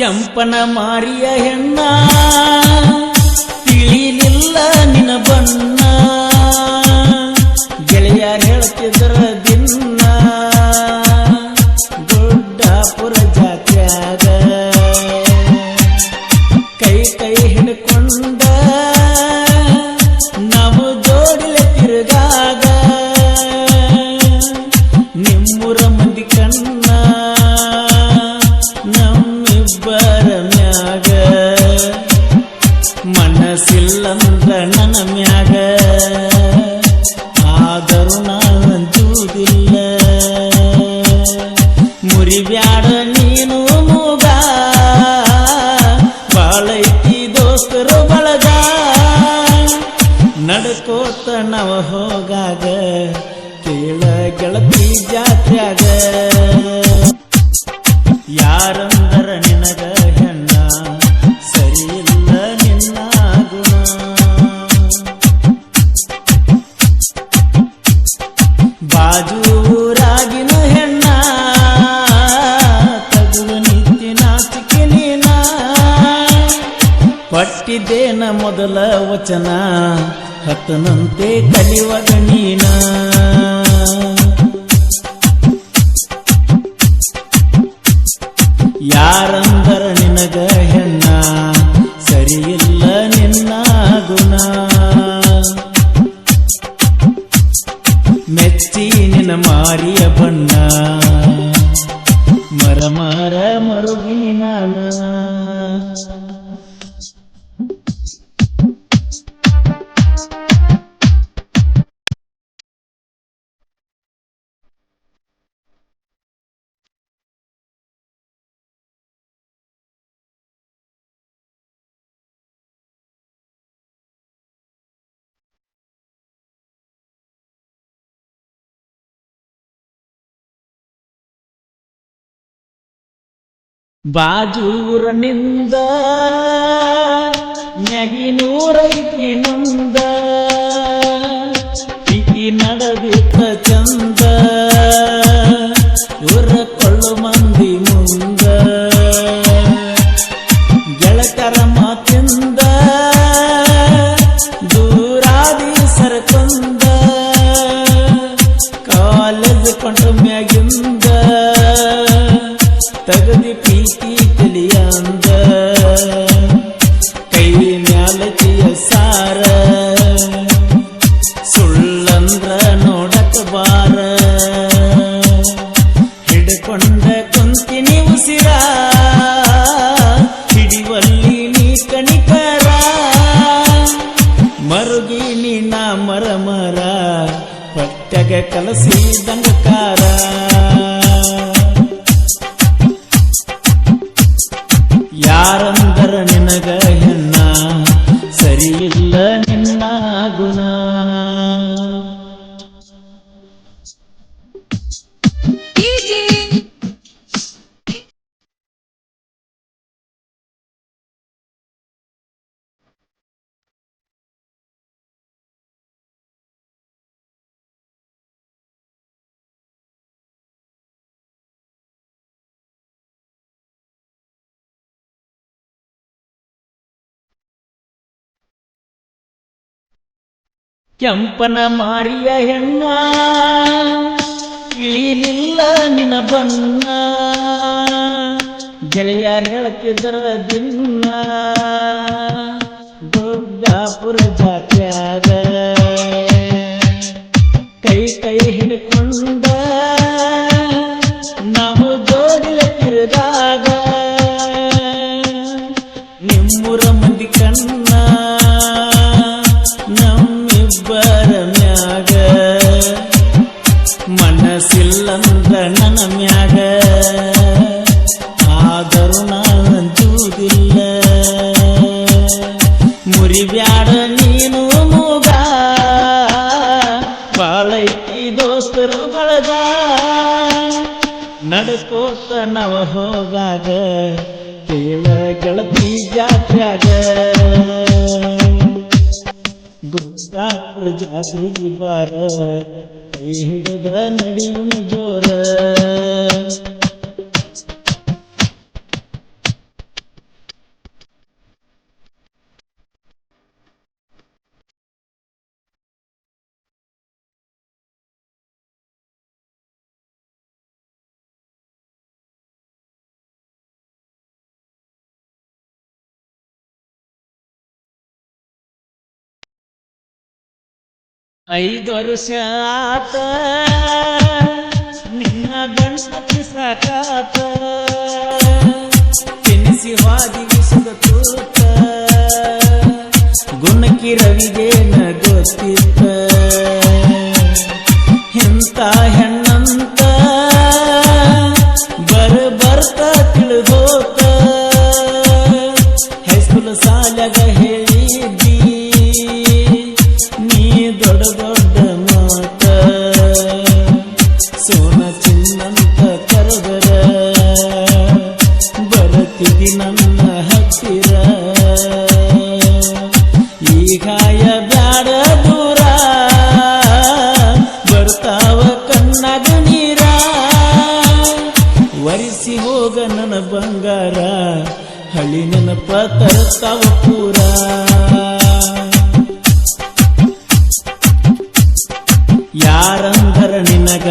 ಕೆಂಪನ ಮಾರಿಯ ಹೆಣ್ಣ ತಿಳಿಲಿಲ್ಲ ನಿನ ಬಣ್ಣ. ಮನಸ್ಸಿಲ್ಲಂದ್ರ ನನ್ನ ಮ್ಯಾಗ. ಆದರೂ ಮುರಿ ಮುರಿಬ್ಯಾಡ ನೀನು ಮೂಗ. ಬಾಳೈತಿ ದೋಸ್ತರು ಬಳಗ. ನಡ್ಕೋತ ನಾವು ಹೋಗಾಗ. ಕೇಳ ಗೆಳತಿ ಜಾತ್ರೆಯಾಗ. ಯಾರಂದರ ನಿನಗ? ವಚನ ಹತ್ತನಂತೆ ಕಲಿಯುವ ಗಣೀನ. ಯಾರಂದರ ನಿನಗ ಹೆಣ್ಣ, ಸರಿಯಿಲ್ಲ ನಿನ್ನ ಗುಣ. ಮೆಚ್ಚಿ ನಿನ್ನ ಮಾರಿಯ ಬಣ್ಣ ಮರ ಮರ ಮರುಗಿನ ನಾನ ಬಾಜೂರನಿಂದ ನೂರೈತಿ ನೊಂದ ಇಗಿ ನಡೆದಿತ್ತ ಚಂದ ತಿಳಿಯಂದ ಕೈ ಮ್ಯಾಲತಿಯ ಸಾರ. ಸುಳ್ಳಂದ್ರ ನೋಡಕ ಬಾರ. ಹಿಡ್ಕೊಂಡ ಕುಂತಿನಿ ಉಸಿರ ಹಿಡಿವಲ್ಲಿ ನೀ ಕಣಿಕರ. ಮರುಗಿ ನೀನ ಮರ ಮರ ಪಟ್ಟಗ ಕಲಸಿದಂಗಕಾರ ಕೆಂಪನ ಮಾರಿಯ ಹೆಣ್ಣ, ಇಳಿಲಿಲ್ಲ ನಿನ ಬಣ್ಣ. ಗೆಳೆಯರ್ ಹೇಳುತ್ತಿದ್ದರ, ದಿನ್ನ ದುರ್ಗಾಪುರ ಜಾತ್ಯಾಗ ಕೈ ಕೈ ಹಿಡ್ಕೊಂಡ, ನಾವು ಜೋಡಿಲ ತಿರುಗಾಗ ಮನಸ್ಸಿಲ್ಲಂದ ನನ್ನ ಮ್ಯಾಗ ಆದರೂ ನಾ ಅಂಜುವುದಿಲ್ಲ ಮುರಿಬ್ಯಾಡ ನೀನು ಮೂಗ. ಬಾಳೈತಿ ದೋಸ್ತರು ಬಳಗ. ನಡ್ಕೋತ ನವ ಹೋಗಾಗ. ಕೇಳ ಗೆಳತಿ ಜಾತ್ರ್ಯಾಗ ಗುಡ್ಡಾಪುರ ಜಾತ್ರೆಗೆ ಬಾರ. ಕೈ ಹಿಡಿದ ನಡಿಯುನ ಜೋರ ಐದು ವರ್ಷ ಆತ, ನಿನ್ನ ಗಣಪತಿ ಸಾಕಾತ. ಹಾದಿಗಿಸಿದ ತೂತ, ಗುಣಕಿ ರವಿಗೆ ಗೊತ್ತಿತ್ತ. ಎಂತ ಹೆಣ್ಣಂತ, ಬರ ಬರ್ತ ತಿಳಿದೋತ. ಹೈಸ್ಕೂಲ್ ಸಾಲಗ ಹೇಳಿದ್ದೀ. ದೊಡ್ಡ ದೊಡ್ಡ ಮಾತ. ಸೋನ ಚಿನ್ನಂತ ಕರೆದರ ಬರತಿದಿ ನನ್ನ ಹತ್ತಿರ. ಈಗಾಯ ಬ್ಯಾಡ ದೂರ. ಬರ್ತಾವ ಕಣ್ಣಾಗ ನೀರ. ವರಿಸಿ ಹೋಗ ನನ್ನ ಬಂಗಾರ. ಹಳ್ಳಿ ನೆನಪ ತರ್ತಾವ ಪೂರ. ಯಾರಂದರ ನಿನಗ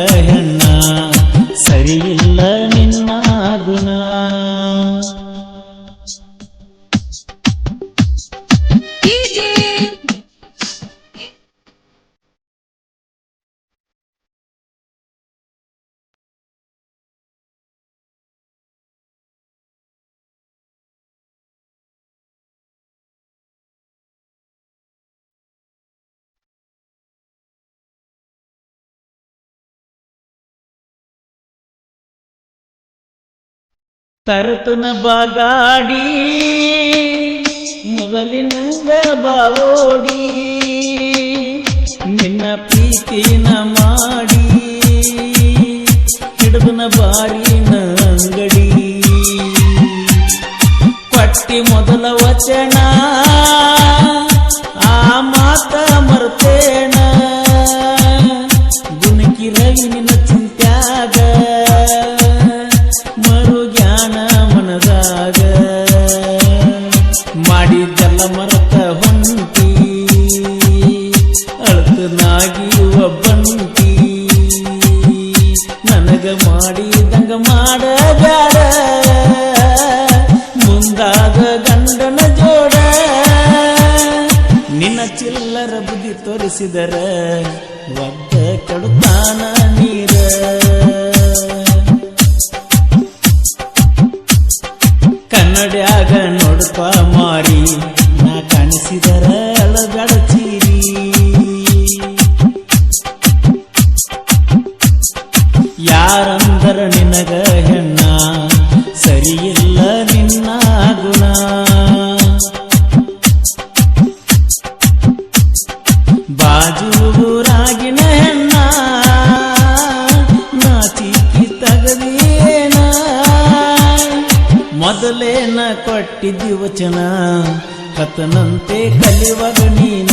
ತರತನ ಬಾಗಾಡಿ ಮೊದಲಿನಂಗ ಬಾವೋಡಿ ನಿನ್ನ ಪ್ರೀತಿನ ಮಾಡಿ ಹಿಡಿದನ ಬಾರಿನ ಅಂಗಡಿ. ಪಟ್ಟಿ ಮೊದಲ ವಚನ ಚಿಲ್ಲರ ಬುದ್ಧಿ ತೋರಿಸಿದರ ಒದ್ದ ಕಡುತಾನ ನೀರ. ಕನ್ನಡಿಯಾಗ ನೋಡ್ಪ ಮೊದಲೇನ ಕೊಟ್ಟಿದ್ದಿ ವಚನ ಕತನಂತೆ ಕಲಿಯುವಾಗ ನೀನ.